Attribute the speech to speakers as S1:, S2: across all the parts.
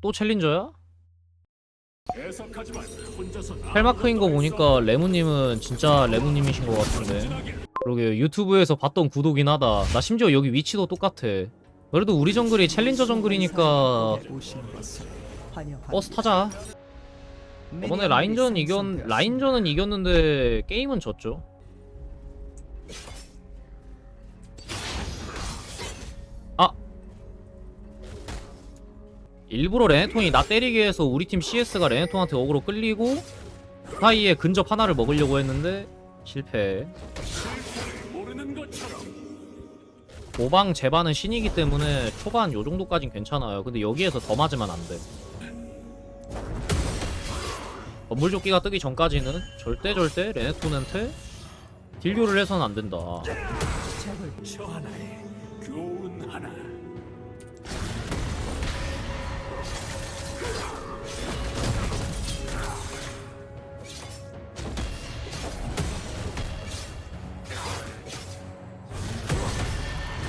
S1: 또 챌린저야? 헬마크인 거 보니까 레몬님은 진짜 레몬님이신 것 같은데 그러게 유튜브에서 봤던 구도긴 하다 나 심지어 여기 위치도 똑같아 그래도 우리 정글이 챌린저 정글이니까. 버스 타자 이번에 라인전 이겼 라인전은 이겼는데 게임은 졌죠 일부러 레네톤이 나 때리게 해서 우리 팀 CS가 레네톤한테 어그로 끌리고 그 사이에 근접 하나를 먹으려고 했는데 실패. 도방 제반은 신이기 때문에 초반 요 정도까진 괜찮아요. 근데 여기에서 더 맞으면 안돼. 건물조끼가 뜨기 전까지는 절대 절대 레네톤한테 딜교를 해서는 안 된다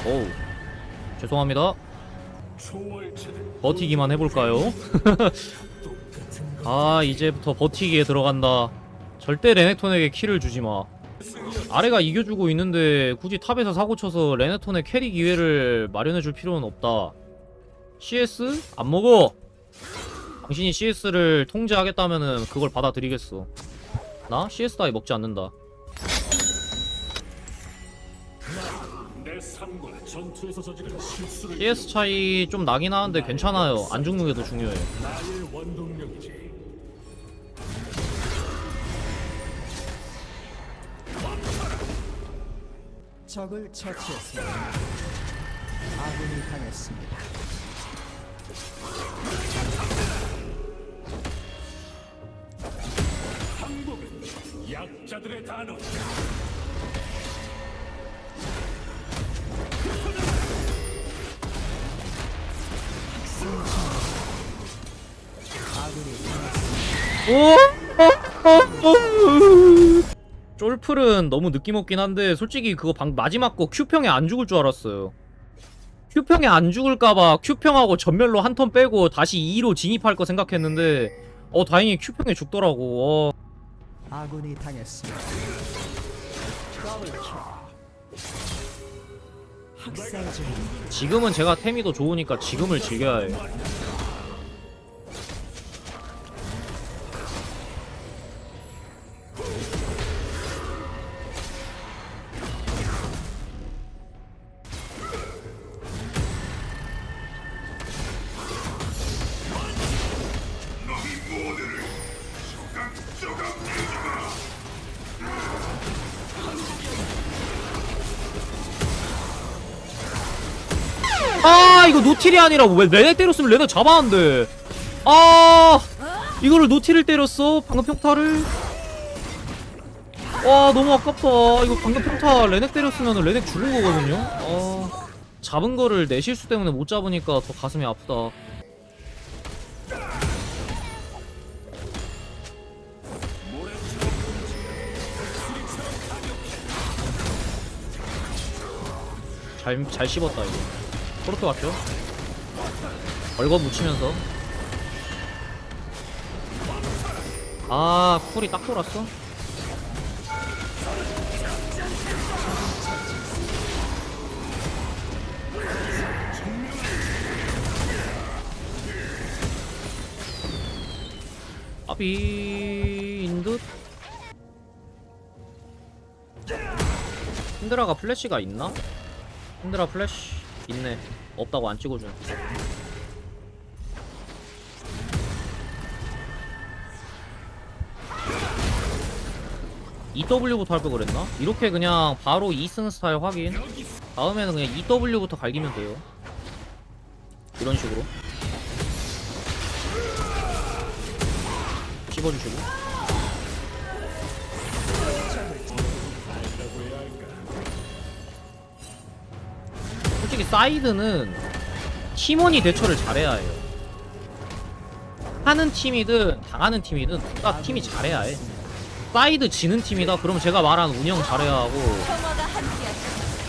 S1: 어우. 죄송합니다. 버티기만 해볼까요? 아 이제부터 버티기에 들어간다. 절대 레네톤에게 킬을 주지마. 아래가 이겨주고 있는데 굳이 탑에서 사고쳐서 레네톤의 캐리 기회를 마련해줄 필요는 없다. CS? 안 먹어 당신이 CS를 통제하겠다면은 그걸 받아들이겠어. 나? CS 따위 먹지 않는다. CS 차이 좀 나긴 하는데 괜찮아요. 안 죽는 게 더 중요해.
S2: 적을 처치했습니다. 아군이 당했습니다.
S3: 자들의 단어
S2: 아군이 당했습니다.
S1: 쫄풀은 너무 느낌 없긴 한데 솔직히 그거 방 마지막 거 Q평에 안 죽을 줄 알았어요. Q평에 안 죽을까봐 Q평하고 전멸로 한 턴 빼고 다시 2로 진입할 거 생각했는데 어 다행히 Q평에 죽더라고. 어.
S2: 아군이 당했습니다.
S1: 지금은 제가 템이 더 좋으니까 지금을 즐겨야 해. 아 이거 노틸이 아니라 왜 레네 때렸으면 레네 잡았는데. 아 이거를 노틸을 때렸어? 방금 평타를? 와 너무 아깝다. 이거 방금 평타 레넥 때렸으면 레넥 죽은 거거든요. 아 잡은 거를 내 실수 때문에 못 잡으니까 더 가슴이 아프다. 잘, 잘 씹었다 이거 포르토 같죠? 걸거 묻히면서 아 쿨이 딱 돌았어? 아비인 듯? 힌드라가 플래시가 있나? 힌드라 플래시 있네. 없다고 안 찍어줘 EW부터 할 걸 그랬나? 이렇게 그냥 바로 2승 스타일 확인. 다음에는 그냥 EW부터 갈기면 돼요. 이런 식으로. 씹어주시고 확실히 사이드는 팀원이 대처를 잘해야 해요. 하는 팀이든 당하는 팀이든 둘 다 팀이 잘해야 해. 사이드 지는 팀이다. 그럼 제가 말한 운영 잘해야 하고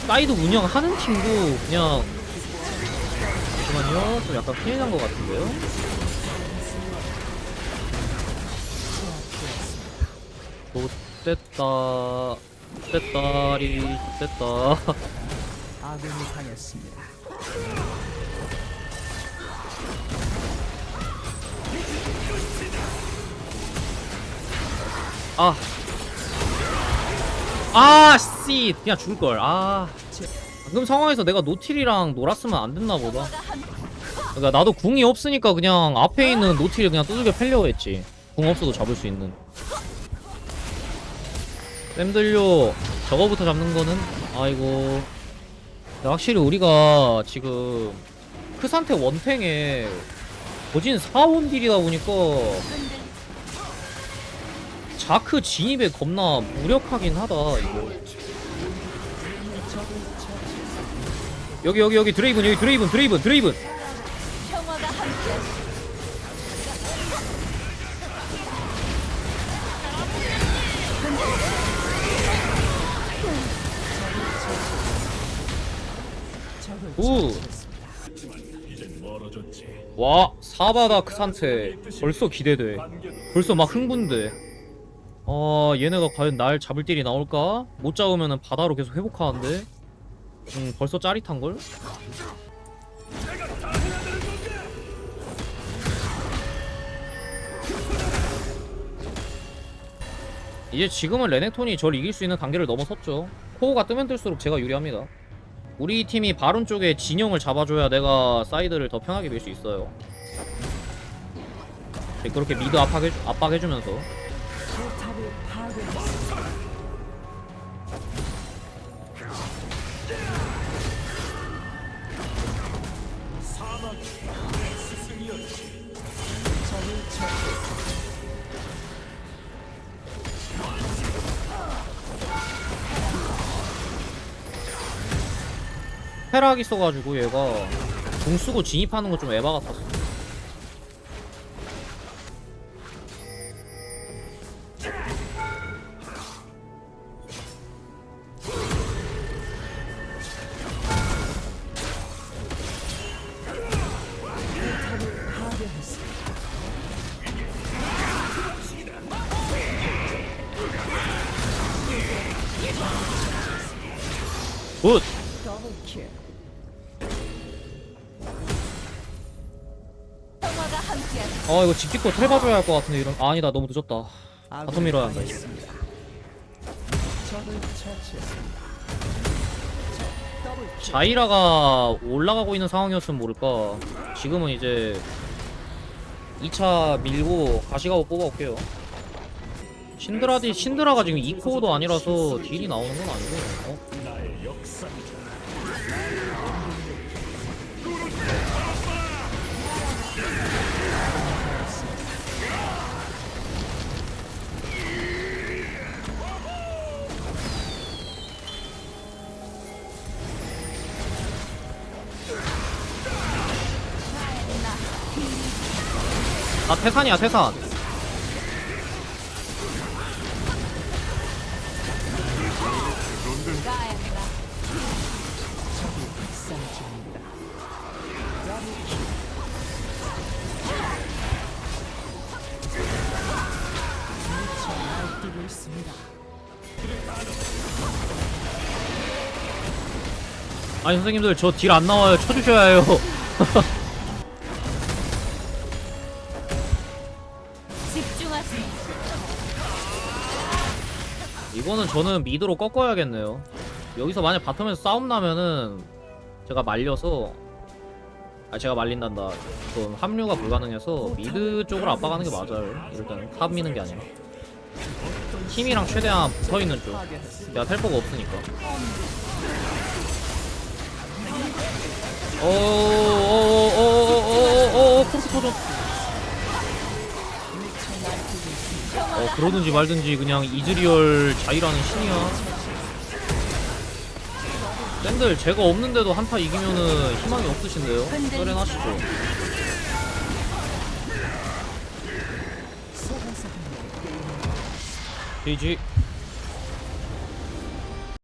S1: 사이드 운영하는 팀도 그냥 잠시만요. 좀 약간 큰일 난 것 같은데요. 좋됐다 됐다리 됐다
S2: 아군이 당했습니다.
S1: 아. 아, 씨. 그냥 죽을 걸. 아. 방금 상황에서 내가 노틸이랑 놀았으면 안 됐나 보다. 그러니까 나도 궁이 없으니까 그냥 앞에 있는 노틸을 그냥 두들겨 패려고 했지. 궁 없어도 잡을 수 있는. 쌤들요. 저거부터 잡는 거는 아이고. 확실히 우리가 지금 크산테 원탱에 거진 4원 딜이다 보니까 자크 진입에 겁나 무력하긴 하다 이거. 여기 여기 여기 드레이븐 여기 드레이븐 드레이븐 드레이븐 오. 와 사바다 크산테 벌써 기대돼 벌써 막 흥분돼 아 얘네가 과연 날 잡을 딜이 나올까? 못 잡으면은 바다로 계속 회복하는데 음 벌써 짜릿한걸? 이제 지금은 레넥톤이 절 이길 수 있는 단계를 넘어섰죠 코어가 뜨면 뜰수록 제가 유리합니다 우리 팀이 바론 쪽에 진영을 잡아줘야 내가 사이드를 더 편하게 밀 수 있어요. 네, 그렇게 미드 압박해, 압박해주면서 페락 있어가지고 얘가 궁 쓰고 진입하는 거 좀 에바 같았어. 굿! 아 이거 집 짓고 텔 봐줘야 할 것 같은데 이런 아, 아니다 너무 늦었다 바텀 밀어야 한다. 자이라가 올라가고 있는 상황이었으면 모를까 지금은 이제 2차 밀고 가시가고 뽑아올게요 신드라디 신드라가 지금 2코어도 아니라서 딜이 나오는 건 아니고 어?
S3: 나
S1: 태산이야 태산. 아니 선생님들 저 딜 안 나와요. 쳐주셔야 해요. 이거는 저는 미드로 꺾어야겠네요. 여기서 만약 바텀에서 싸움 나면은 제가 말려서 아 제가 말린단다. 그건 합류가 불가능해서 미드 쪽으로 압박하는 게 맞아요. 때는 탑 미는 게 아니라 팀이랑 최대한 붙어 있는 쪽. 내가 텔포가 없으니까. 어, 어어어어어어어어 크로스 터져. 어 그러든지 말든지 그냥 이즈리얼 자이라는 신이야. 샌들 제가 없는데도 한타 이기면은 희망이 없으신데요? 썰해하시죠
S2: 소